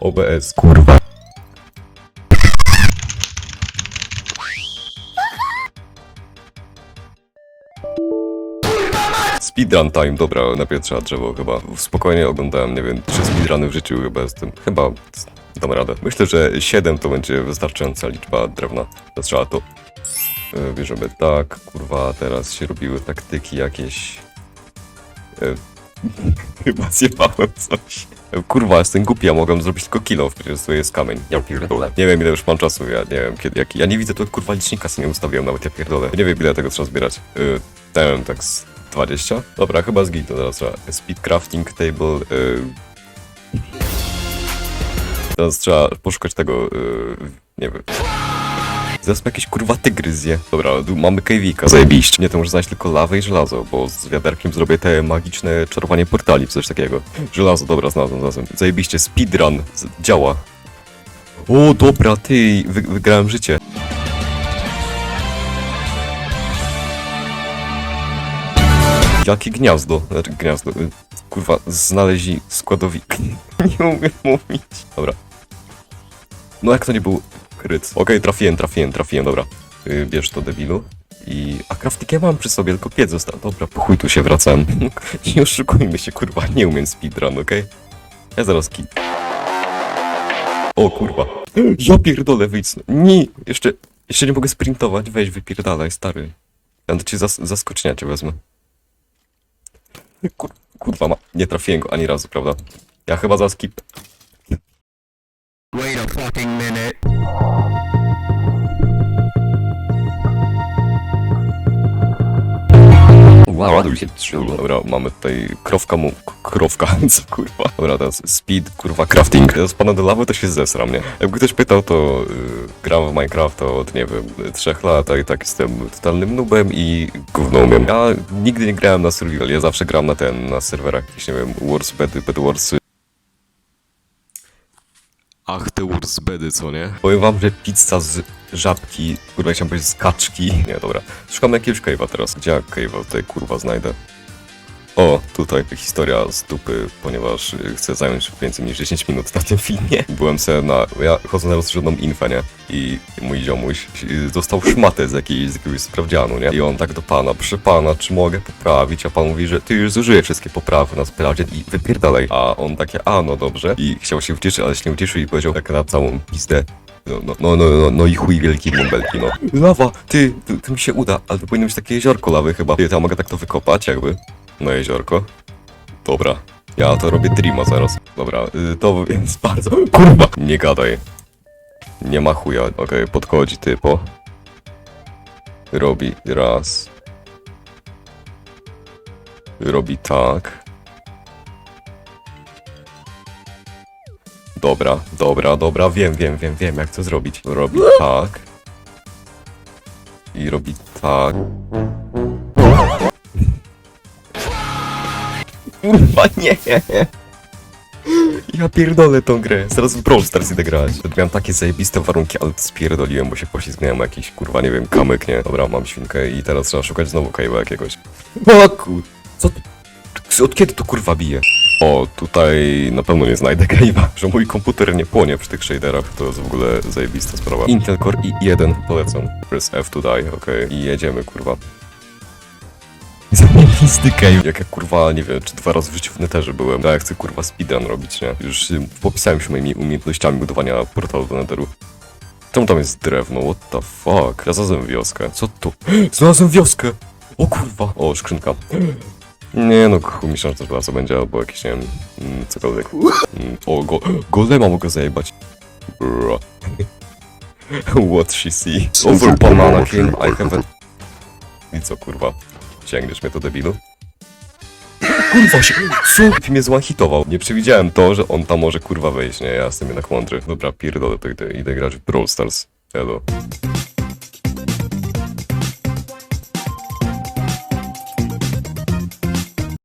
OBS, kurwa. Speedrun time, dobra, najpierw trzeba drzewo chyba. Spokojnie oglądałem, nie wiem, trzy speedruny w życiu chyba jestem. Chyba dam radę. Myślę, że 7 to będzie wystarczająca liczba drewna. Trzeba to... e, Bierzemy tak, kurwa, teraz się robiły taktyki jakieś... Chyba zjebałem coś. Kurwa, jestem głupi, ja mogłem zrobić tylko kilo, przecież to jest kamień. Ja pierdolę. Nie wiem ile już mam czasu, ja nie wiem kiedy, jaki. Ja nie widzę tu kurwa licznika, sobie nie ustawiłem nawet, ja pierdolę. Nie wiem ile tego trzeba zbierać. Yy, ten, tak z 20? Dobra, chyba z to teraz trzeba. Speed crafting table, yy. Teraz trzeba poszukać tego, yy, nie wiem. Zaraz mnie jakieś kurwa tygryzje. Dobra, tu mamy kejwika. Zajebiście. Nie, to muszę znaleźć tylko lawę i żelazo, bo z wiaderkiem zrobię te magiczne czarowanie portali, coś takiego. Żelazo, dobra, znalazłem, znalazłem. Zajebiście, speedrun. Z- Działa. O, dobra, ty, wy, wygrałem życie. Jakie gniazdo? Znaczy gniazdo. y, Kurwa, znaleźli składowik. Nie umiem mówić. Dobra. No jak to nie był kryt. Okej, trafiłem, trafiłem, trafiłem, dobra. Yy, bierz to debilu. I... A crafting ja mam przy sobie, tylko piec został. Dobra, po chuj tu się wracałem. nie oszukujmy się, kurwa, nie umiem speedrun, okej? Ja zaraz ki... O kurwa. Ja pierdolę, wyjdź. Nie, jeszcze... Jeszcze nie mogę sprintować, weź wypierdalaj, stary. Ja do cię zas cię wezmę. Kur kurwa, ma... nie trafiłem go ani razu, prawda? Ja chyba za Się trzył. Dobra, mamy tutaj krowka mu... Krowka, co kurwa. Dobra, teraz speed, kurwa, crafting. Ja spadnę do lawy, to się zesram, nie? Jakby ktoś pytał, to yy, gram w Minecrafta od, nie wiem, trzech lat, a i tak jestem totalnym noobem i gówno umiem. Ja nigdy nie grałem na survival, ja zawsze gram na ten, na serwerach jakieś, nie wiem, Wars, Bedy, Bed Warsy. Ach, te Wars Bedy, co nie? Powiem wam, że pizza z żabki, kurwa, chciałem powiedzieć z kaczki. Nie, dobra. Szukam jakiegoś cave'a teraz. Gdzie ja cave'a tutaj, kurwa, znajdę? O, tutaj historia z dupy, ponieważ y, chcę zająć więcej niż 10 minut na tym filmie. Byłem sobie na... Ja chodzę na rozszerzoną infę, nie? I mój ziomuś y, dostał szmatę z, jakiejś, z jakiegoś sprawdzianu, nie? I on tak do pana, proszę pana, czy mogę poprawić? A pan mówi, że ty już zużyjesz wszystkie poprawy na sprawdzian i wypierdalaj. A on takie, a no dobrze. I chciał się ucieszyć, ale się nie ucieszył i powiedział tak na całą pizdę. No, no, no, no, no, no i chuj wielki bąbelki, no. Lawa, ty, ty, to mi się uda, ale to powinno być takie jeziorko lawy chyba. Ty, ja mogę tak to wykopać jakby. No jeziorko. Dobra. Ja to robię trima zaraz. Dobra, y, to więc bardzo... Kurwa! Nie gadaj. Nie ma chuja. Okej, podchodzi typo. Robi raz. Robi tak. Dobra, dobra, dobra, wiem, wiem, wiem, wiem jak to zrobić. Robi tak. I robi tak. Kurwa nie! Ja pierdolę tą grę. Zaraz w Brawl Stars idę grać. Miałem takie zajebiste warunki, ale spierdoliłem, bo się poślizgnąłem jakiś, kurwa, nie wiem, kamyk, nie? Dobra, mam świnkę i teraz trzeba szukać znowu Kajwa jakiegoś. O kur... Co. Od kiedy to kurwa bije? O, tutaj na pewno nie znajdę Kajwa, że mój komputer nie płonie przy tych shaderach. To jest w ogóle zajebista sprawa. Intel Core i1 polecam. Press F to die, okej. I jedziemy, kurwa. Cave. Jak ja kurwa, nie wiem, czy dwa razy w życiu w neterze byłem. Ja chcę kurwa speedrun robić, nie? Już popisałem się moimi umiejętnościami budowania portalu do neteru. Czemu tam jest drewno? What the fuck? Ja znalazłem wioskę. Co to? Znalazłem wioskę! O kurwa! O, skrzynka. Nie no, myślałem, że to bardzo będzie, albo jakieś, nie wiem, mm, cokolwiek. Mm, O, go, golema mogę zajebać. Bro. What she see? Over banana king, I. I co kurwa? Sięgniesz mnie to debilu? Kurwa się, co? Mnie złanhitował. Nie przewidziałem to, że on tam może kurwa wejść, nie? Ja jestem jednak mądry. Dobra, pierdolę, to idę, idę grać w Brawl Stars. Elo.